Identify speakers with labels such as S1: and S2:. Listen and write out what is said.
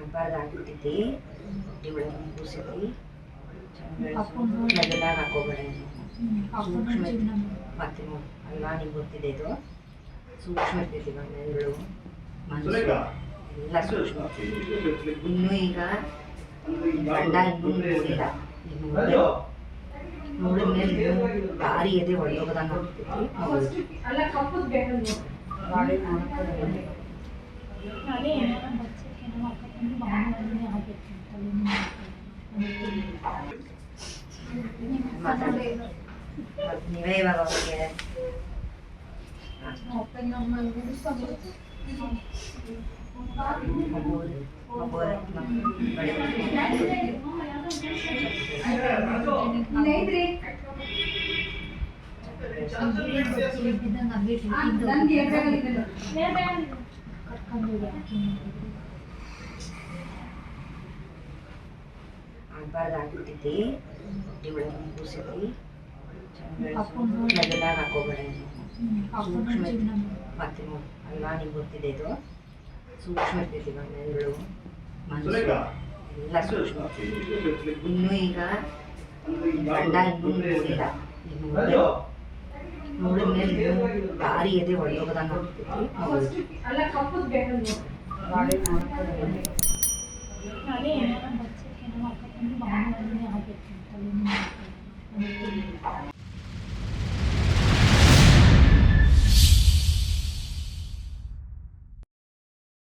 S1: ಆಗ್ಬಾರ್ದು ಆಗ್ಬಿಟ್ಟೈತಿ ಹೊಟ್ಟೆ ಒಳಗೆ ಹಾಕೋಬೇಡ ಮತ್ತೆ ಅಲ್ವಾ ನಿಮ್ಗೆ ಗೊತ್ತಿದೆ ಇದು? ಸೂಕ್ಷ್ಮ ಇರ್ತೈತಿ ಇವಾಗ ಮೆದುಳು ಮನಸ್ಸು ಎಲ್ಲ ಸೂಕ್ಷ್ಮ. ಇನ್ನೂ ಈಗ ಗಂಡ ಇನ್ನೂ ನೋಡಿಲ್ಲ ನೋಡಿದ ಮೇಲೆ ದಾರಿ ಎದೆ ಒಳಗೋದಂಗೆ ಆಗ್ತೈತಿ ಮಾತಾಡಿ ನೀವೇ ಇವಾಗ ಅವ್ರಿಗೆ ಆಗ್ಬಾರ್ದು ಆಗ್ಬಿಟ್ಟೈತಿ ಹೊಟ್ಟೆ ಒಳಗೆ ಕೂಸೈತಿ ಮೆಲ್ಲದಾಗ ಹಾಕೋಬೇಡ ಸೂಕ್ಷ್ಮ ಮತ್ತೆ ಅಲ್ವಾ ನಿಮ್ಗೆ ಗೊತ್ತಿದೆ ಇದು? ಸೂಕ್ಷ್ಮ ಇರ್ತೈತಿ ಇವಾಗ ಮನಸ್ಸು ಎಲ್ಲ ಸೂಕ್ಷ್ಮ. ಇನ್ನೂ ಈಗ ಗಂಡ ಇನ್ನೂ ನೋಡಿಲ್ಲ ನೋಡಿದ ಮೇಲೆ ದಾರಿ ಎದೆ ಒಳಗೋದಂಗೆ ಆಗ್ತೈತಿ
S2: Thank you.